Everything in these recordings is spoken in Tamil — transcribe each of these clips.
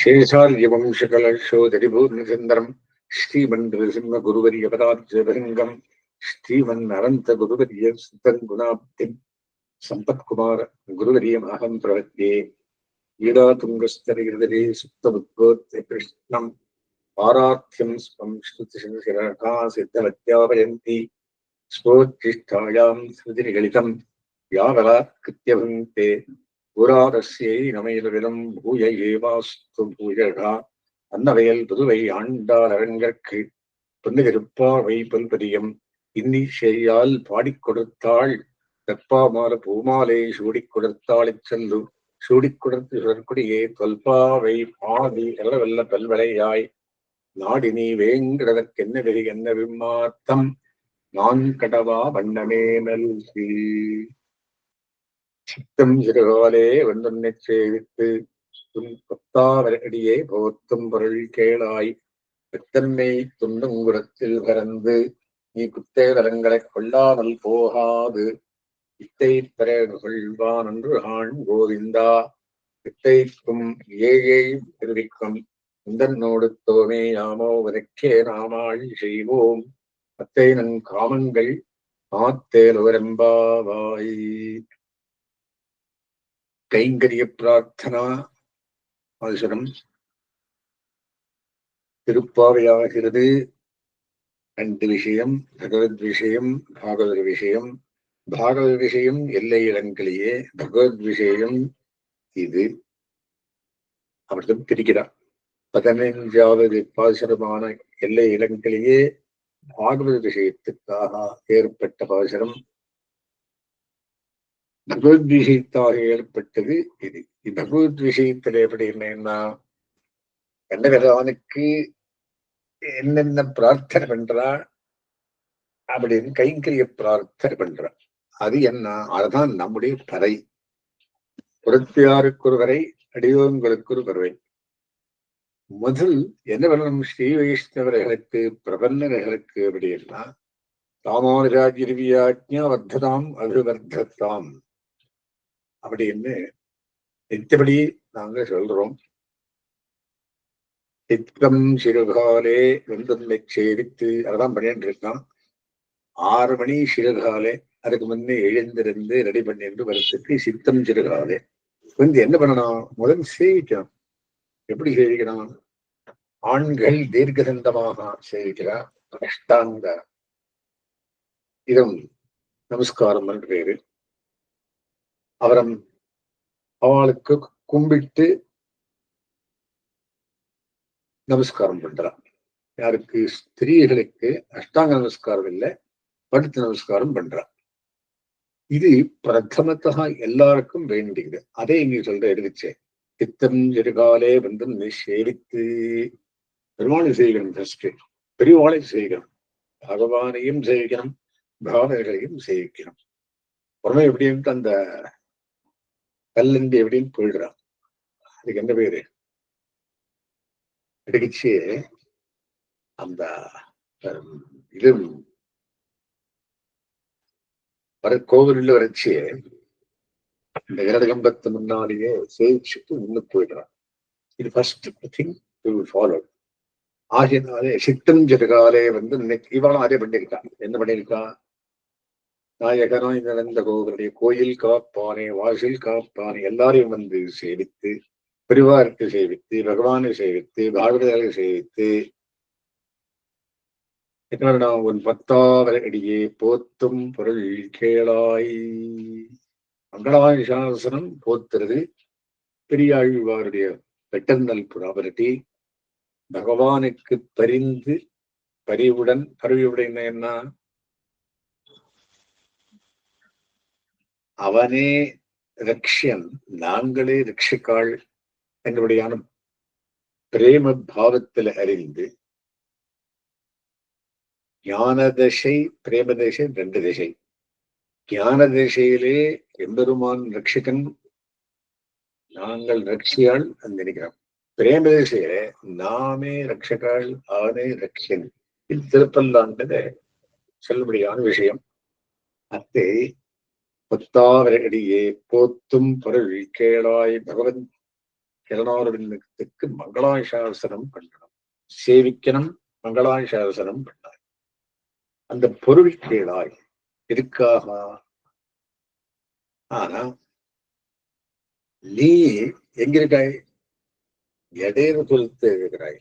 சேஷாரியவம்சகலசோதரிபூர்ணசுந்தரம் ஸ்ரீமன் நிருசிம்ம குருவரிய பதாப்ஜபங்கம் ஸ்ரீமன் அனந்த குருவரிய சுத்தன் குணாப்தி சம்பத்குமார குருவரியம் அகம் பிரவத்தியே ஈடாதுங்கஸ்தரிகிருதரே சுத்தமுத்போத்தி கிருஷ்ணம் ஆராத்தியம் ஸ்வம் ஸ்ருதிசங்கா சித்தவத்யாபயந்தி ஸ்போச்சிஷ்டாயாம் ஸ்ருதிரிகளிதம் யாவலா கிருத்தியபந்தே புராதஸ்யை நமையிலும் பூய ஏவாஸ்து பூயகா அன்னவையல் புதுவை ஆண்டார் அரங்கற்கு பொன்னுகருப்பாவை பல்பதியம் இன்னி பாடிக் கொடுத்தாள் தெப்பாமால பூமாலை சூடிக் கொடுத்தாளைச் செல்லு சூடிக் கொடுத்து சுடற்குடியே தொல்பாவை பாதி எல்லவெல்ல பல்வளையாய் நாடினி வேங்கிறதற்கென்ன வெறி என்ன விம்மாத்தம் நான் கடவா வண்ணமே நல்கி சித்தம் சிறுகாலே வந்தொன்னை சேவித்து துன்பத்தாவரடியே போத்தும் பொருள் கேளாய் பெத்தன்மை துண்டுங்குடத்தில் பறந்து நீ குத்தேதலங்களைக் கொள்ளாமல் போகாது. இத்தை பெற கொள்வான் என்று ஆண் கோவிந்தா இத்தைக்கும் ஏழை தெரிவிக்கும் இந்தன்னோடு தோமே யாமோ வதக்கே நாமாள் செய்வோம். அத்தை நன் காமங்கள் ஆத்தேலுவரம்பாவாய் கைங்கரிய பிரார்த்தனா அவசரம் திருப்பாவையாகிறது ரெண்டு விஷயம் பகவத் விஷயம் பாகவத விஷயம். பாகவத விஷயம் எல்லை இடங்களிலேயே பகவத் விஷயம் இது. அவர்தான் பிரிக்கிறார். பதினைஞ்சாவது பாசுரமான எல்லை இடங்களிலேயே பாகவத விஷயத்துக்காக ஏற்பட்ட பாசுரம் பகவத் விஷயத்தாக ஏற்பட்டது இது. பகவத் விஷயத்துல எப்படி என்னன்னா கண்டகரானுக்கு என்னென்ன பிரார்த்தனை பண்றா அப்படின்னு கைங்கரிய பிரார்த்தனை பண்றா அது என்ன? அதுதான் நம்முடைய பறை. புரத்தியாருக்கு ஒரு வரை அடியோங்களுக்கு ஒரு வருவை முதல் என்ன பண்ணணும்? ஸ்ரீ வைஷ்ணவர்களுக்கு பிரபன்னர்களுக்கு அப்படின்னா ராமானுஜாஜிர்வியாஜ்ஞா வர்த்ததாம் அபிவர்த்தத்தாம் அப்படின்னு நித்தபடி நாங்க சொல்றோம். சித்தம் சிறுகாலே வெந்தன்மை சேவித்து அதான் பண்ணிட்டு இருக்கான் ஆறு மணி சிறுகாலே அதுக்கு முன்னே எழுந்திருந்து ரெடி பண்ணிட்டு வரத்துக்கு சித்தம் சிறுகாலே. வந்து என்ன பண்ணணும்? முதல் சேவிக்கணும். எப்படி சேவிக்கணும்? ஆண்கள் தீர்க்கதந்தமாக சேவிக்கிறார். அஷ்டாங்க. இதம் நமஸ்காரம் என்று பேரு. அவரம் அவளுக்கு கும்பிட்டு நமஸ்காரம் பண்றான். யாருக்கு? ஸ்திரீகளுக்கு அஷ்டாங்க நமஸ்காரம் இல்லை படுத்து நமஸ்காரம் பண்றான். இது பிரதமத்தகா எல்லாருக்கும் வேண்டியது. அதே இங்க சொல்ற எடுத்துச்சே. சித்தம் எருகாலே வந்து சேவித்து. பெருமாளை செய்யணும் ஃபர்ஸ்ட் பெரியவாளை செய்கிறோம் பகவானையும் செய்கிறோம் பாவனைகளையும் செய்கிறோம் உடனே எப்படின்ட்டு அந்த கல்லண்டி எப்படின்னு போயிடுறான் அதுக்கு என்ன பேரு? கிடைச்சு அந்த இது வர கோவிலில் வரைச்சு இந்த இரடகம்பத்து முன்னாலேயே சேவிச்சுட்டு முன்னு போயிடுறான். இது ஃபர்ஸ்ட் திங் ஃபாலோ ஆகியனாலே சித்தம் ஜெருகாலே வந்து இவளும் அதே பண்ணியிருக்கான். என்ன பண்ணியிருக்கான்? நாயகனாய் நடந்த கோவருடைய கோயில் காப்பானே வாசில் காப்பானே எல்லாரையும் வந்து சேவித்து பெரிவாருக்கு சேவித்து பகவானை சேவித்து பாகவதரை சேவித்து என்ன உன் பத்தாவது அடியே போத்தும் பொருள் கேளாய். மங்களாய் சாசனம் போத்துறது பெரியாழ்வாருடைய பெட்டர்னல் ப்ராபர்ட்டி பகவானுக்கு பரிந்து பரிவுடன் பரிவுடன் என்ன? அவனே ரக்ஷியன் நாங்களே ரட்சிக்காள் எங்களுடையான பிரேம பாவத்தில் அறிந்து ஞான தசை பிரேம தசை ரெண்டு திசை ஞான திசையிலே எம்பெருமான் ரட்சிக்கன் நாங்கள் ரட்சியாள் நினைக்கிறோம். பிரேம திசையில நாமே ரட்சகாள் அவனே ரட்சன் இது திருப்பல்லாண்டத சொல்லும்படியான விஷயம். அத்தை பத்தாவரடியே போத்தும் பொருள் கேளாய் பகவன் கிரணாரவிந்தத்துக்கு மங்களாசாசனம் பண்ணணும். சேவிக்கணும் மங்களாசாசனம் பண்ணாய். அந்த பொருள் கேளாய் எதுக்காக? ஆனா நீ எங்கிருக்காய்? இருக்காய் இடையில இருக்கிறாய்.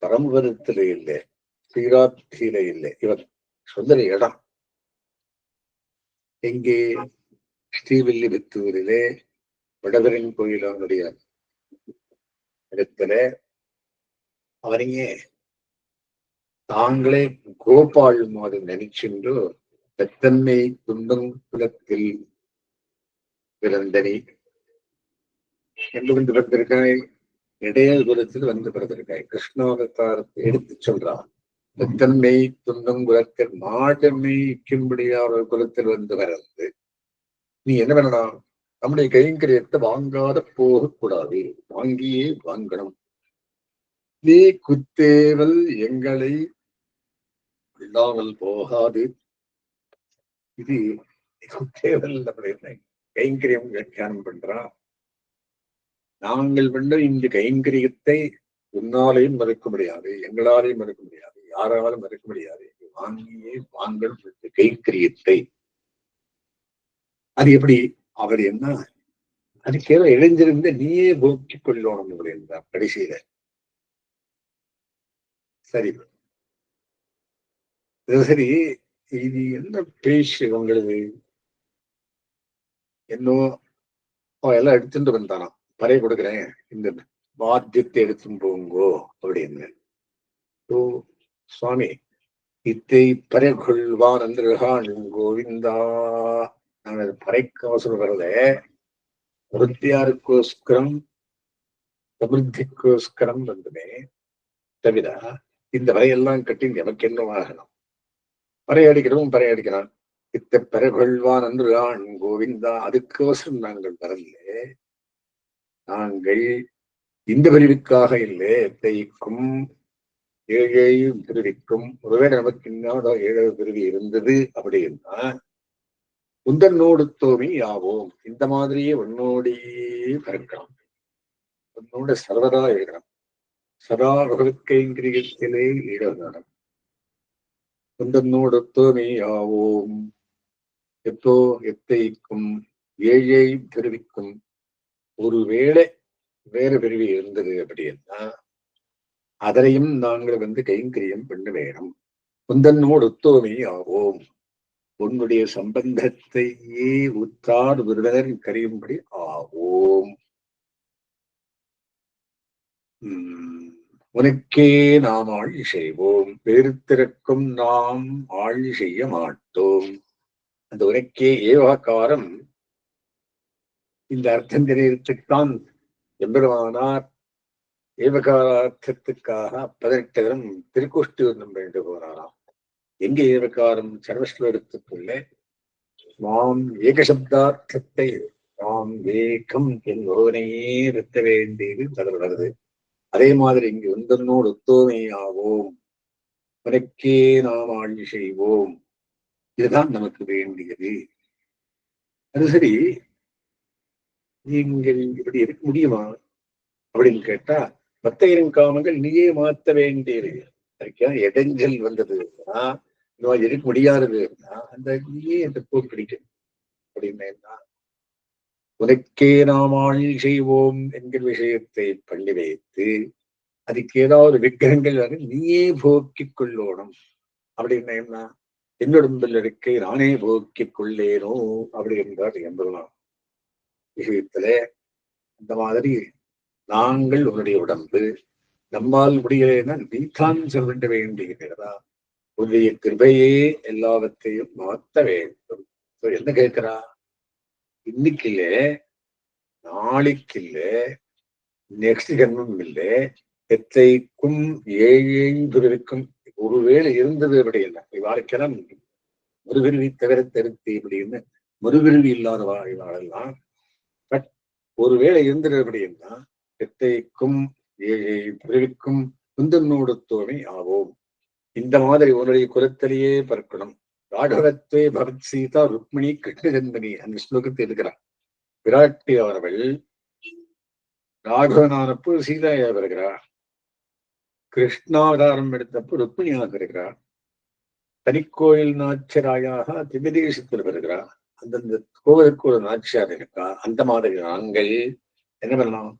பரம்பரத்துல இல்லை சீராட்சியில இல்லை. இவன் சொந்த இடம். எங்கே? ஸ்ரீவில்லிபுத்தூரிலே வடபெரின் கோயில் அவனுடைய இடத்துல அவனையே தாங்களே கோபால் மாதிரி நினைச்சென்று பெத்தன்மை துன்பம் குலத்தில் பிறந்தனி. என்று வந்து பிறந்திருக்காய்? இடையல் குலத்தில் வந்து பிறந்திருக்காய். கிருஷ்ணாவதாரத்தை எடுத்து சொல்றான். பெத்தன்மை துன்பம் குலத்தில் மாடமைக்கும்படியா ஒரு குலத்தில் வந்து வரந்து நீ என்ன பண்ணலாம்? நம்முடைய கைங்கரியத்தை வாங்காத போகக்கூடாது. வாங்கியே வாங்கணும். நீ குத்தேவல் எங்களை இல்லாமல் போகாது. இது குத்தேவல் அப்படின்னு கைங்கரியம் வியாக்கியானம் பண்றான். நாங்கள் பண்ண இந்த கைங்கரியத்தை உன்னாலையும் மறுக்க முடியாது எங்களாலையும் மறுக்க முடியாது. யாராலும் மறுக்க முடியாது. வாங்கியே வாங்கல் கைக்கிரியத்தை அது எப்படி? அவர் என்ன? அதுக்கேற இழைஞ்சிருந்த நீயே போக்கிக் கொள்ளணும் அப்படின்றார் கடைசியில. சரி. சரி இது என்ன பேச்சு உங்களுக்கு என்னோ எல்லாம் எடுத்துட்டு வந்தானாம் பறைய கொடுக்குறேன். இந்த வாத்தியத்தை எடுத்துட்டு போங்கோ அப்படின்னு. சுவாமி இத்தை பறை கொள்வான் அந்திரகான் கோவிந்தா. நாங்கள் பறைக்கவசரம் வரல விருத்தியாருக்கோஸ்கரம் சமிருத்திக்கோஸ்கரம் வந்துமே தவிர இந்த வரையெல்லாம் கட்டி எனக்கு என்ன ஆகணும்? பறையடிக்கிறவன் பறையடிக்கிறான் இத்த பெறகொள்வான் ஆண் கோவிந்தா. அதுக்கோசரம் நாங்கள் வரல நாங்கள் இந்த பிரிவுக்காக இல்லை. எத்தைக்கும் ஏழையும் திருவிக்கும் ஒருவேளை நமக்கு இன்னொரு ஏழு பிறவி இருந்தது அப்படின்னா உந்தன்னோடு தோமி யாவோம். இந்த மாதிரியே உன்னோடையே பிறக்கலாம். உன்னோட சர்வதா எழுதணும் சதா பகவத்கைங்கிரியத்திலே ஈடுபடணும் உந்தன்னோடு தோமி யாவோம். எப்போ எத்தைக்கும் ஏழை பிரிவிக்கும் ஒருவேளை வேறு பிரிவு இருந்தது அப்படின்னா அதனையும் நாங்கள் வந்து கைங்கரியம் பண்ண வேணும் குந்தன்னோடு ஒத்தோமி ஆவோம். உன்னுடைய சம்பந்தத்தையே உத்தார் ஒருவர் கரையும்படி ஆவோம். உனக்கே நாம் ஆழி செய்வோம். பெருத்திறக்கும் நாம் ஆழி செய்ய மாட்டோம். அந்த உனக்கே ஏவாக்காரம். இந்த அர்த்தம் தெரியறதுக்குத்தான் எம்பெருமானார் ஏவகாரார்த்தத்துக்காக பதினெட்டு திருக்கோஷ்டி ஒன்றும் வேண்டு போனாராம். எங்கே ஏவகாரம் சர்வஸ்லோகத்துக்குள்ளே மாம் ஏகசப்தார்த்தத்தை நாம் ஏகம் என்பவனையே நிறுத்த வேண்டியது அதில் வருது அதே மாதிரி இங்கு ஒன்றனோடு ஒத்தோமை உனக்கே நாம் ஆழ்ச்சி செய்வோம். இதுதான் நமக்கு வேண்டியது. அது சரி நீங்கள் இப்படி இருக்க முடியுமா? அப்படின்னு கேட்டா பத்தையரின் காமங்கள் நீயே மாத்த வேண்டியது. இடைஞ்சல் வந்தது. இன்னும் இருக்க முடியாதது. அந்த நீயே அந்த போர் பிடிக்கும் அப்படின்னா உனக்கே நாம் ஆழி செய்வோம் என்கிற விஷயத்தை பண்ணி வைத்து அதுக்கு ஏதாவது விக்கிரகங்கள் வந்து நீயே போக்கிக் கொள்ளணும். அப்படின்னா என்னுடம்பில் இருக்கை நானே போக்கிக் கொள்ளேனோ? அப்படி என்றார் எம்பெருமான். விஷயத்துல இந்த மாதிரி நாங்கள் உன்னுடைய உடம்பு. நம்மால் முடியலைன்னா நீதான் சொல்ல வேண்டியிருக்கிறதா உன்னுடைய கிருபையே எல்லாவற்றையும் மாற்ற வேண்டும். என்ன கேட்கிறா? இன்னைக்கு இல்ல நாளைக்கு இல்ல நெக்ஸ்ட் ஜென்மம் இல்ல எத்தைக்கும் ஏழையும் ஒருவேளை இருந்தது அப்படின்னா இல்லை வாழ்க்கையெல்லாம் முருகருவி தவிர தருத்தி அப்படின்னு முருகருவி இல்லாத வாழ்வாழெல்லாம் பட் ஒருவேளை இருந்தது அப்படின்னா எத்தைக்கும் ஏழை பிறவிக்கும் குந்தன்னோடு தோமை ஆவோம். இந்த மாதிரி உன்னுடைய குலத்திலேயே பறக்கணும் ராகவத்வே பகத் சீதா ருக்மிணி கிருஷ்ணஜன்மணி அந்த ஸ்லோகத்தை இருக்கிறார் விராட்டி அவர்கள் ராகவனானப்போ சீதாயா வருகிறார். கிருஷ்ணாவதாரம் எடுத்தப்போ ருக்மிணியாக இருக்கிறார் தனிக்கோயில் நாச்சராயாக திபதேசத்தில் வருகிறார். அந்தந்த கோவிலுக்கு ஒரு நாச்சியார் இருக்கா? அந்த மாதிரி நாங்கள் என்ன பண்ணலாம்?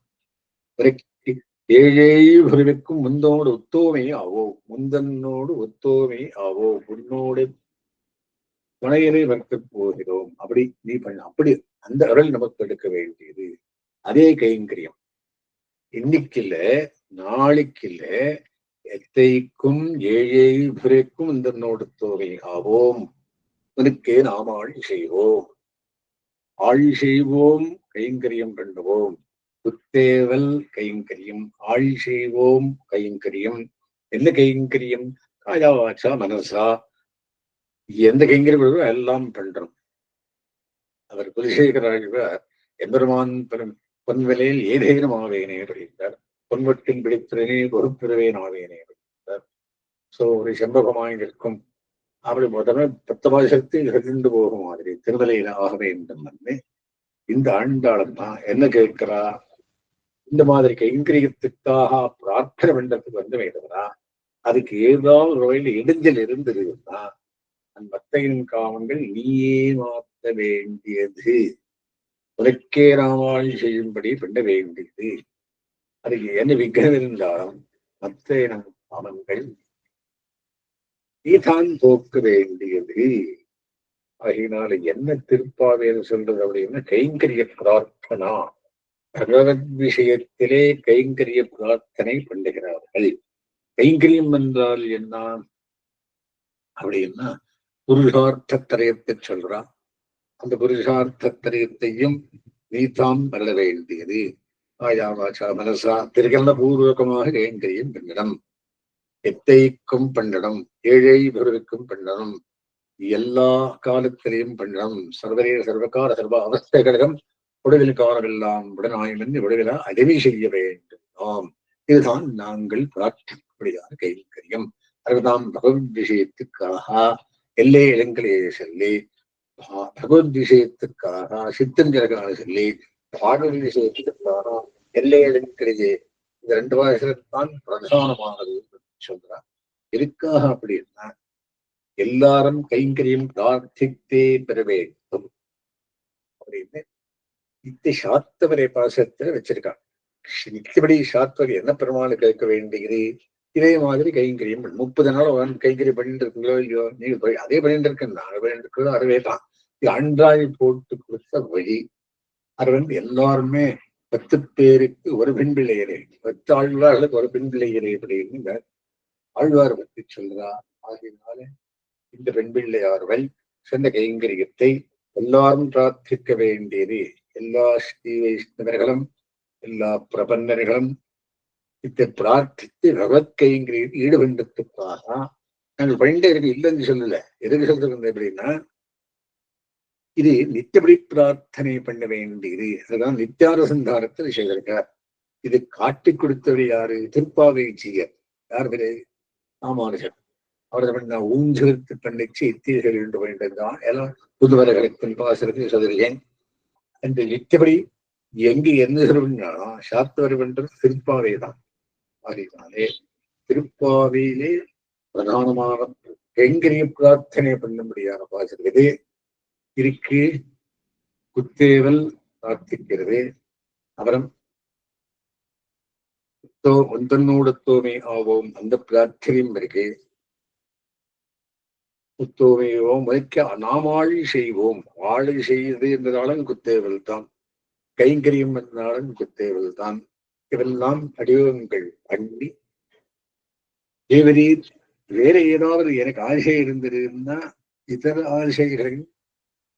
ஏழை குருவிற்கும் முந்தோடு ஒத்தோமை ஆவோ முந்தனோடு ஒத்தோமை ஆவோ உன்னோடு துணையரை வளர்க்க போகிறோம். அப்படி நீ பண்ண அப்படி அந்த அருள் நமக்கு எடுக்க வேண்டியது. அதே கைங்கரியம். இன்னைக்குல நாளைக்குல எத்தைக்கும் ஏழை புரைக்கும் இந்த நோடு ஆவோம். உனக்கே நாம் ஆழி செய்வோம். ஆழி செய்வோம் கைங்கரியம் கண்டுவோம். புத்தேவல் கைங்கரியம் ஆழி செய்வோம் கைங்கரியம். என்ன கைங்கரியம்? காயா வாச்சா மனசா? எந்த கைங்கரியம் எல்லாம் பண்றோம். அவர் குலசேகராழ்வார் எம்பெருமான் பொன்வலையில் ஏதேனும் ஆவேனே அப்படின்றார் பொன்வட்டின் பிடித்திறனே பொறுப்பிறவேன் ஆவேனே அப்படின்றார் சோ ஒரு செம்பகமாய் நிற்கும். அப்படி முதல்ல பத்தமாதி சக்தி கழிந்து போகும் மாதிரி திருமலையில ஆக வேண்டும் வந்து இந்த ஆண்டாளம்மா என்ன கேட்கிறா? இந்த மாதிரி கைங்கரியத்துக்காக பிரார்த்தனை பண்றதுக்கு வந்து வேண்டும்னா அதுக்கு ஏதாவது ஒரு வகையில் இடைஞ்சல் இருந்ததுன்னா அந்த மத்தையின் காமங்கள் நீயே மாற்ற வேண்டியது. உனக்கே ராமாள் செய்யும்படி பண்ண வேண்டியது. அதுக்கு என்ன விக்கிரம் இருந்தாலும் மத்தையின காமங்கள் நீதான் போக்க வேண்டியது. ஆகினால என்ன திருப்பாவே சொல்றது அப்படின்னா கைங்கரிய பிரார்த்தனா? பகவத் விஷயத்திலே கைங்கரிய பிரார்த்தனை பண்ணுகிறார்கள் கைங்கரியம் என்றால் என்ன? அப்படின்னா புருஷார்த்த திரயத்தை சொல்றான். அந்த புருஷார்த்த திரயத்தையும் நீதாம் பெற வேண்டியது. ஆயா வாசா மனசா. திருகல்ல பூர்வகமாக கைங்கரியம் பண்ணிடம் எத்தைக்கும் பண்ணணும் ஏழை பெருவிக்கும் பண்ணணும் எல்லா காலத்திலையும் பண்ணணும் சர்வரே சர்வகால சர்வ அவஸ்தைகளிடம் உடலில் காலமெல்லாம் உடனாயும் உடலில் செய்ய வேண்டும். ஆம். இதுதான் நாங்கள் பிரார்த்திக்கக்கூடியான கைங்கரியம் அதுதான் பகவத் விஷயத்துக்காக எல்லை இடங்களே சொல்லி பகவத் விஷயத்துக்காக சித்தஞ்சலகாக சொல்லி பாடல் விஷயத்துக்காக எல்லை இடங்களிலே இந்த ரெண்டு வாசகத்தான் பிரதானமானது சொல்றார். எதுக்காக அப்படின்னா எல்லாரும் கைங்கரியம் பிரார்த்தித்தே பெற வேண்டும். அப்படின்னு நித்திய சாத்தவரை பாசத்துல வச்சிருக்கான் நித்தியபடி சாத்தவரை என்ன பெருமாள் கேட்க வேண்டியது? இதே மாதிரி கைங்கரியம் முப்பது நாள் கைங்கரியம் பண்ணிட்டு இருக்கீங்களோ இல்லையோ நீங்க போய் அதே பண்ணிட்டு இருக்கேன். நான் பண்ணிட்டு இருக்கோ அறவே தான். இது அன்றாய் போட்டு கொடுத்த வழி. அது வந்து எல்லாருமே பத்து பேருக்கு ஒரு பெண் பிள்ளையரே பத்து ஆழ்வார்களுக்கு ஒரு பெண் பிள்ளையரே அப்படின்னு ஆழ்வார் பற்றி சொல்றா. ஆகினால இந்த பெண் பிள்ளையார்கள் சொந்த கைங்கரியத்தை எல்லாரும் பிரார்த்திக்க வேண்டியது. எல்லா ஸ்ரீ வைஷ்ணவர்களும் எல்லா பிரபன்னர்களும் இதை பிரார்த்தித்து பகவத் கைங்கரியில் ஈடுபண்டத்துக்காக நாங்கள் பண்டிகருக்கு இல்லைன்னு சொல்லல. எதுக்கு சொல்றது எப்படின்னா இது நித்தபடி பிரார்த்தனை பண்ண வேண்டியது. அதுதான் நித்தியாரசந்தாரத்தில் செய்திருக்கார் இது காட்டி கொடுத்தவர் யாரு? திருப்பாவை ஜீயர். யார் பேரு ராமானுஜன் அவரது பண்ண ஊஞ்செலுத்து பண்ணிச்சு இத்தீர்கள் என்று பண்ணிட்டு இருந்தான் எல்லாம் புதுவரர்களுக்கு பாசனத்தில் சொல்கிறேன். இந்த நித்தியபடி எங்கு எண்ணுகிறோம்னா சொல்லுன்னா சாத்தவர் திருப்பாவை தான் அதனாலே திருப்பாவையிலே பிரதானமான கைங்கரிய பிரார்த்தனை பண்ணும்படியான பாசுகிறது இருக்கு குத்தேவல் பிரார்த்திக்கிறது. அப்புறம் ஒந்தன்னோடத்தோமே ஆவோம். அந்த பிரார்த்தனையும் இருக்கு. குத்தோமையோம் வைக்க நாமாழி செய்வோம். ஆழி செய்து என்பதாலும் குத்தேவல் தான் கைங்கரியம் என்றாலும் குத்தேவல் தான் இவெல்லாம் அடியோகங்கள் பண்ணி தேவரீர் வேற ஏதாவது எனக்கு ஆசை இருந்திருந்தா இதர ஆசைகளை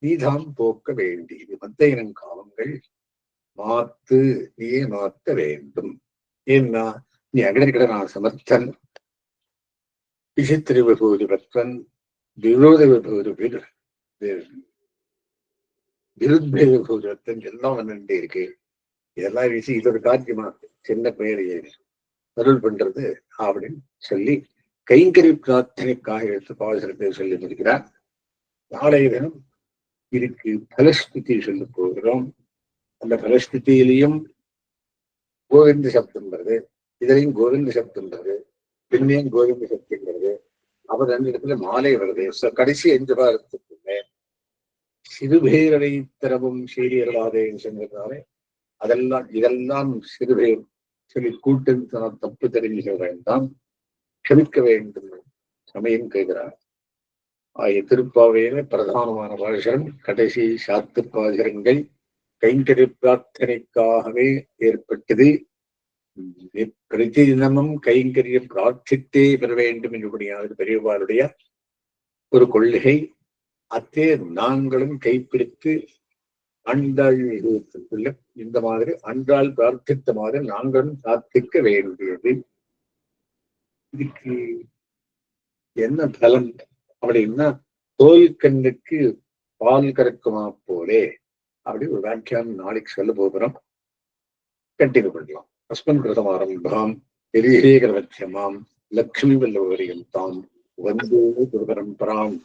நீதான் போக்க வேண்டியது மத்த இனம் காலங்கள் மாத்து நீயே மாத்த வேண்டும். ஏன்னா நீ அகடக்கிட நான் சமர்த்தன் விசித்திர பத்வன் விரோத விபூதி விருத்த எல்லாம் வந்துட்டே இருக்கு. இதெல்லாம் வீசி இது ஒரு காரியமா? சின்ன பெயரையே அருள் பண்றது அப்படின்னு சொல்லி கைங்கரி பிரார்த்தனைக்காக எடுத்து பாவசரத்தை சொல்லி முடிக்கிறார். நாளைய தினம் இதுக்கு பலஸ்துதி சொல்ல போகிறோம். அந்த பலஸ்துதியிலையும் கோவிந்த சப்தம்ன்றது இதுலையும் கோவிந்த சப்தம்ன்றது பின்னையும் கோவிந்த சக்திங்கிறது அவர் ரெண்டு இடத்துல மாலை வருது. கடைசி அஞ்சு பாரத்துக்குமே சிறுபேரடை திரவும் சீரியர்களாதேன்னு சொன்னதுனாலே அதெல்லாம் இதெல்லாம் சிறுபேர் சொல்லி தான் தப்பு தெரிஞ்சுக்க வேண்டாம். க்ஷமிக்க வேண்டும். சமயம் கேட்கிறார். ஆகிய திருப்பாவையில பிரதானமான பாசுரம் கடைசி சாத்து பாசுரங்கள் கைங்கரி பிரார்த்தனைக்காகவே ஏற்பட்டது. பிரதி தினமும் கைங்கரியம் பிரார்த்தித்தே பெற வேண்டும் என்றுபடியானது பெரியவாருடைய ஒரு கொள்கை. அத்தே நாங்களும் கைப்பிடித்து அன்றாள் இந்த மாதிரி அன்றாள் பிரார்த்தித்த மாதிரி நாங்களும் பிரார்த்திக்க வேண்டியது. இதுக்கு என்ன பலன்? அப்படின்னா தோல் கண்ணுக்கு பால் கறக்குமா போலே? அப்படி ஒரு வியாக்கியானம் நாளைக்கு சொல்ல போகிறோம். கண்டினியூ பண்ணலாம் அஸ்மன் கிருதமாரம்பாம் பெரிய லக்ஷ்மி வல்லவரியம் தாம். வந்தே குருபரம்பராம்